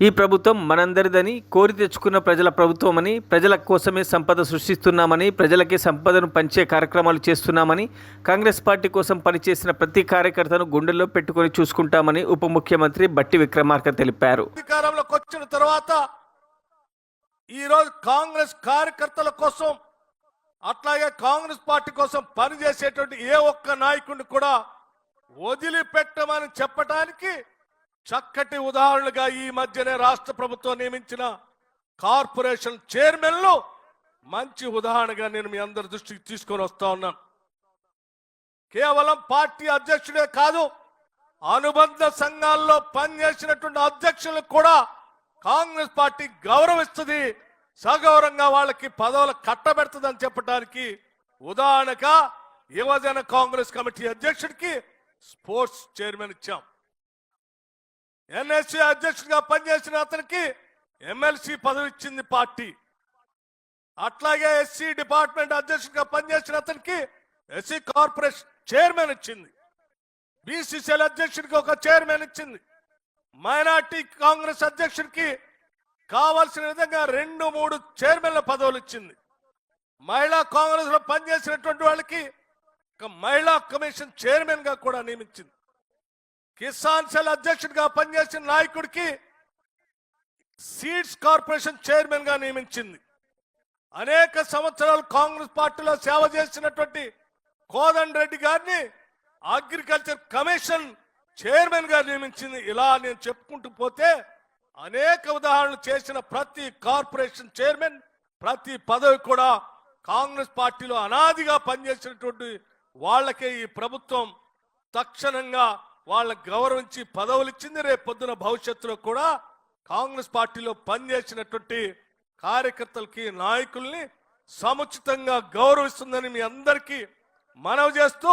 ఈ ప్రభుత్వం మనందరిదని కోరి తెచ్చుకున్న ప్రజల ప్రభుత్వమని ప్రజల కోసమే సంపద సృష్టిస్తున్నామని ప్రజలకే సంపదను పంచే కార్యక్రమాలు చేస్తున్నామని కాంగ్రెస్ పార్టీ కోసం పనిచేసిన ప్రతి కార్యకర్తను గుండెల్లో పెట్టుకొని చూసుకుంటామని ఉప ముఖ్యమంత్రి బట్టి విక్రమార్క తెలిపారు. అధికారంలోకి వచ్చిన తర్వాత ఈరోజు కాంగ్రెస్ కార్యకర్తల కోసం అట్లాగే కాంగ్రెస్ పార్టీ కోసం పనిచేసేటువంటి ఏ ఒక్క నాయకుడిని కూడా వదిలిపెట్టమని చెప్పడానికి చక్కటి ఉదాహరణగా ఈ మధ్యనే రాష్ట్ర ప్రభుత్వం నియమించిన కార్పొరేషన్ చైర్మన్లు మంచి ఉదాహరణగా నేను మీ అందరి దృష్టికి తీసుకొని వస్తా ఉన్నాను. కేవలం పార్టీ అధ్యక్షుడే కాదు అనుబంధ సంఘాల్లో పనిచేసినటువంటి అధ్యక్షులకు కూడా కాంగ్రెస్ పార్టీ గౌరవిస్తుంది సగౌరవంగా వాళ్ళకి పదవులు కట్టబెడుతుందని చెప్పడానికి ఉదాహరణగా యువజన కాంగ్రెస్ కమిటీ అధ్యక్షుడికి స్పోర్ట్స్ చైర్మన్ ఇచ్చాం. ఎన్ఎస్సీ అధ్యక్షుడిగా పనిచేసిన అతనికి ఎమ్మెల్సీ పదవి ఇచ్చింది పార్టీ. అట్లాగే ఎస్సీ డిపార్ట్మెంట్ అధ్యక్షుడిగా పనిచేసిన అతనికి ఎస్సీ కార్పొరేషన్ చైర్మన్ ఇచ్చింది. బీసీసీఎల్ అధ్యక్షుడికి ఒక చైర్మన్ ఇచ్చింది. మైనార్టీ కాంగ్రెస్ అధ్యక్షుడికి కావాల్సిన విధంగా రెండు మూడు చైర్మన్ల పదవులు ఇచ్చింది. మహిళా కాంగ్రెస్లో పనిచేసినటువంటి వాళ్ళకి ఒక మహిళా కమిషన్ చైర్మన్గా కూడా నియమించింది. కిసాన్ సెల్ అధ్యక్షుడిగా పనిచేసిన నాయకుడికి సీడ్స్ కార్పొరేషన్ చైర్మన్గా నియమించింది. అనేక సంవత్సరాలు కాంగ్రెస్ పార్టీలో సేవ చేసినటువంటి కోదండ రెడ్డి గారిని అగ్రికల్చర్ కమిషన్ చైర్మన్గా నియమించింది. ఇలా నేను చెప్పుకుంటూ పోతే అనేక ఉదాహరణలు చేసిన ప్రతి కార్పొరేషన్ చైర్మన్ ప్రతి పదవి కూడా కాంగ్రెస్ పార్టీలో అనాదిగా పనిచేసినటువంటి వాళ్ళకే ఈ ప్రభుత్వం తక్షణంగా వాళ్ళ గౌరవించి పదవులు ఇచ్చింది రేపు పొద్దున భవిష్యత్తులో కూడా కాంగ్రెస్ పార్టీలో పనిచేసినటువంటి కార్యకర్తలకి నాయకుల్ని సముచితంగా గౌరవిస్తుందని మీ అందరికీ మనవి చేస్తూ